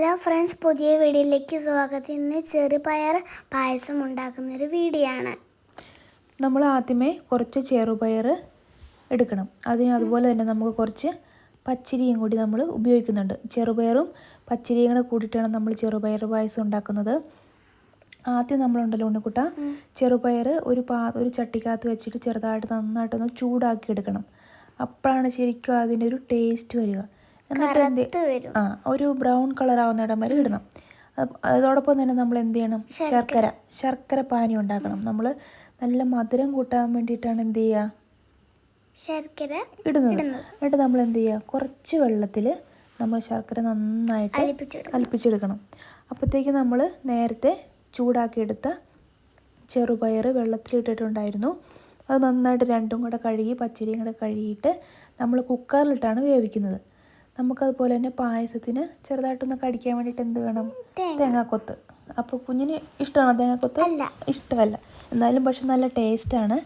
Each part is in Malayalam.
ഹലോ ഫ്രണ്ട്സ് പുതിയ വീഡിയോയിലേക്ക് സ്വാഗതം. ഇന്ന് ചെറുപയർ പായസം ഉണ്ടാക്കുന്ന ഒരു വീഡിയോ ആണ് നമ്മൾ ആദ്യമേ കുറച്ച് ചെറുപയർ എടുക്കണം. അതിന് അതുപോലെ തന്നെ നമുക്ക് കുറച്ച് പച്ചരിയും കൂടി നമ്മൾ ഉപയോഗിക്കുന്നുണ്ട്. ചെറുപയറും പച്ചരിയും കൂടെ കൂടിയിട്ടാണ് നമ്മൾ ചെറുപയർ പായസം ഉണ്ടാക്കുന്നത്. ആദ്യം നമ്മളുണ്ടല്ലോ ഉണ്ണിക്കുട്ട ചെറുപയർ ഒരു പാ ഒരു ചട്ടിക്കകത്ത് വെച്ചിട്ട് ചെറുതായിട്ട് നന്നായിട്ടൊന്ന് ചൂടാക്കി എടുക്കണം. അപ്പോഴാണ് ശരിക്കും അതിന്റെ ഒരു ടേസ്റ്റ് വരിക. എന്നിട്ട് എന്ത് ആ ഒരു ബ്രൗൺ കളർ ആവുന്നിടം വരെ ഇടണം. അത് അതോടൊപ്പം തന്നെ നമ്മൾ എന്ത് ചെയ്യണം? ശർക്കര. ശർക്കര. പാനി ഉണ്ടാക്കണം. നമ്മൾ നല്ല മധുരം കൂട്ടാൻ വേണ്ടിയിട്ടാണ് എന്ത് ചെയ്യുക ശർക്കര ഇടുന്നത്. എന്നിട്ട് നമ്മൾ എന്ത് ചെയ്യുക കുറച്ച് വെള്ളത്തിൽ നമ്മൾ ശർക്കര നന്നായിട്ട് അലിപ്പിച്ചിടും അലിപ്പിച്ചെടുക്കണം. അപ്പോഴത്തേക്ക് നമ്മൾ നേരത്തെ ചൂടാക്കിയെടുത്ത ചെറുപയർ വെള്ളത്തിലിട്ടിട്ടുണ്ടായിരുന്നു. അത് നന്നായിട്ട് രണ്ടും കൂടെ കഴുകി പച്ചരിയും കൂടെ കഴുകിയിട്ട് നമ്മൾ കുക്കറിലിട്ടാണ് വേവിക്കുന്നത്. നമുക്കതുപോലെ തന്നെ പായസത്തിന് ചെറുതായിട്ടൊന്ന് കടിക്കാൻ വേണ്ടിയിട്ട് എന്ത് വേണം? തേങ്ങാക്കൊത്ത്. അപ്പോൾ കുഞ്ഞിന് ഇഷ്ടമാണോ തേങ്ങാക്കൊത്ത്. ഇഷ്ടമല്ല. എന്നാലും പക്ഷെ നല്ല ടേസ്റ്റാണ്.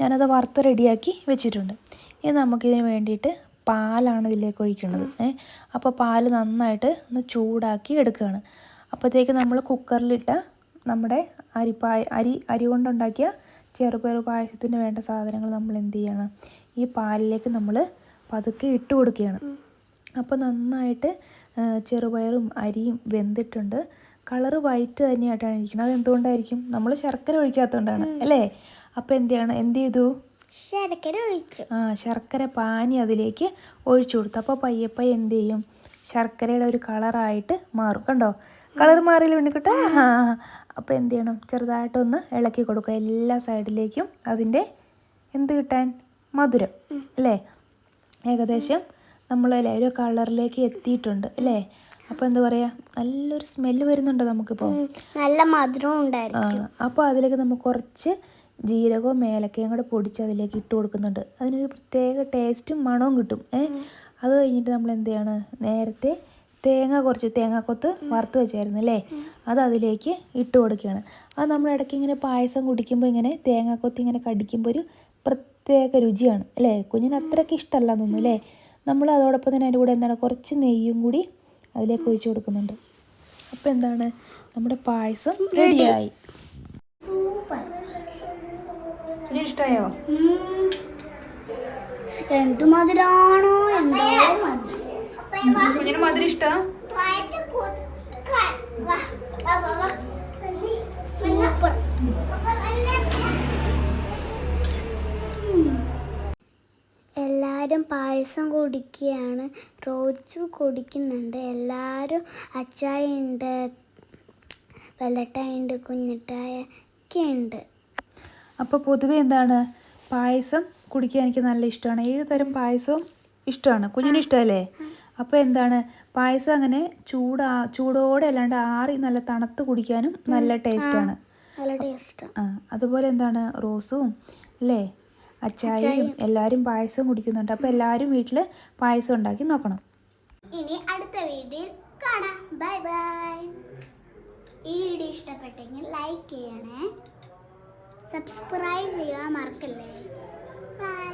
ഞാനത് വറുത്ത് റെഡിയാക്കി വെച്ചിട്ടുണ്ട്. ഇനി നമുക്കിതിന് വേണ്ടിയിട്ട് പാലാണ് ഇതിലേക്ക് ഒഴിക്കുന്നത്. ഏ അപ്പോൾ പാൽ നന്നായിട്ട് ഒന്ന് ചൂടാക്കി എടുക്കുകയാണ്. അപ്പോഴത്തേക്ക് നമ്മൾ കുക്കറിലിട്ട നമ്മുടെ അരിപ്പായ അരി അരി കൊണ്ടുണ്ടാക്കിയ ചെറുപയർ പായസത്തിന് വേണ്ട സാധനങ്ങൾ നമ്മൾ എന്ത് ചെയ്യണം? ഈ പാലിലേക്ക് നമ്മൾ പതുക്കെ ഇട്ട് കൊടുക്കുകയാണ്. അപ്പോൾ നന്നായിട്ട് ചെറുപയറും അരിയും വെന്തിട്ടുണ്ട്. കളറ് വൈറ്റ് തന്നെയായിട്ടാണ് ഇരിക്കുന്നത്. അത് എന്തുകൊണ്ടായിരിക്കും നമ്മൾ ശർക്കര ഒഴിക്കാത്തതുകൊണ്ടാണ് അല്ലേ? അപ്പോൾ എന്ത് ചെയ്യണം എന്ത് ചെയ്തു? ശർക്കര ഒഴിച്ചു. ആ ശർക്കര പാനി അതിലേക്ക് ഒഴിച്ചു കൊടുത്തു. അപ്പോൾ പയ്യെ പയ്യെ എന്ത് ചെയ്യും? ശർക്കരയുടെ ഒരു കളറായിട്ട് മാറും. കണ്ടോ? കളർ മാറിയില്ല ഉണ്ണിക്കുട്ട ആ അപ്പോൾ എന്ത് ചെയ്യണം? ചെറുതായിട്ടൊന്ന് ഇളക്കി കൊടുക്കുക. എല്ലാ സൈഡിലേക്കും അതിന്റെ എന്ത് കിട്ടാൻ? മധുരം അല്ലേ? ഏകദേശം നമ്മളല്ലേ ഒരു കളറിലേക്ക് എത്തിയിട്ടുണ്ട് അല്ലേ? അപ്പോൾ എന്താ പറയുക നല്ലൊരു സ്മെല്ല് വരുന്നുണ്ട് നമുക്കിപ്പോൾ നല്ല മധുരവും ഉണ്ടായിരുന്നു അപ്പോൾ അതിലേക്ക് നമുക്ക് കുറച്ച് ജീരകവും ഏലക്കയും കൂടെ പൊടിച്ച് അതിലേക്ക് ഇട്ട് കൊടുക്കുന്നുണ്ട്. അതിനൊരു പ്രത്യേക ടേസ്റ്റും മണവും കിട്ടും ഏ? അത് കഴിഞ്ഞിട്ട് നമ്മൾ എന്ത് ചെയ്യണം നേരത്തെ തേങ്ങ കുറച്ച് തേങ്ങാക്കൊത്ത് വറുത്ത് വെച്ചായിരുന്നു അല്ലേ? അത് അതിലേക്ക് ഇട്ട് കൊടുക്കുകയാണ്. അത് നമ്മൾ ഇടയ്ക്ക് ഇങ്ങനെ പായസം കുടിക്കുമ്പോൾ ഇങ്ങനെ തേങ്ങാക്കൊത്ത് ഇങ്ങനെ കടിക്കുമ്പോൾ ഒരു പ്രത്യേക രുചിയാണ് അല്ലേ? കുഞ്ഞിന് അത്രയ്ക്ക് ഇഷ്ടമല്ല തോന്നുന്നു അല്ലേ? നമ്മൾ അതോടൊപ്പം തന്നെ അതിന്റെ കൂടെ എന്താണ് കുറച്ച് നെയ്യും കൂടി അതിലേക്ക് ഒഴിച്ചു കൊടുക്കുന്നുണ്ട്. അപ്പോൾ എന്താണ്? നമ്മുടെ പായസം റെഡിയായി സൂപ്പർ ഇഷ്ടമായോ എന്ത് മധുരാണോ എന്തോ മധുരം ഇഷ്ട? മധുരം ഇഷ്ടം എല്ലാവരും പായസം കുടിക്കുകയാണ്. റോച്ചു കുടിക്കുന്നുണ്ട്. എല്ലാവരും അച്ചായ ഉണ്ട് വെള്ളട്ടായ ഉണ്ട് കുഞ്ഞിട്ടായ ഒക്കെ ഉണ്ട് അപ്പോൾ പൊതുവെ എന്താണ്? പായസം കുടിക്കാൻ എനിക്ക് നല്ല ഇഷ്ടമാണ്. ഏത് തരം പായസവും ഇഷ്ടമാണ്. കുഞ്ഞിന് ഇഷ്ടമല്ലേ? അപ്പോൾ എന്താണ്? പായസം അങ്ങനെ ചൂടാ ചൂടോടെ അല്ലാണ്ട് ആറി നല്ല തണുത്ത് കുടിക്കാനും നല്ല ടേസ്റ്റാണ് നല്ല ടേസ്റ്റ് ആ. അതുപോലെ എന്താണ്? റോസും അല്ലേ? അച്ചായയും എല്ലാവരും പായസം കുടിക്കുന്നുണ്ട്. അപ്പോൾ എല്ലാവരും വീട്ടിൽ പായസം ഉണ്ടാക്കി നോക്കണം. ഇനി അടുത്ത വീഡിയോയിൽ കാണാം. ബൈ ബൈ ഈ വീഡിയോ ഇഷ്ടപ്പെട്ടെങ്കിൽ ലൈക്ക് ചെയ്യണേ. സബ്സ്ക്രൈബ് ചെയ്യാൻ മറക്കല്ലേ. ബൈ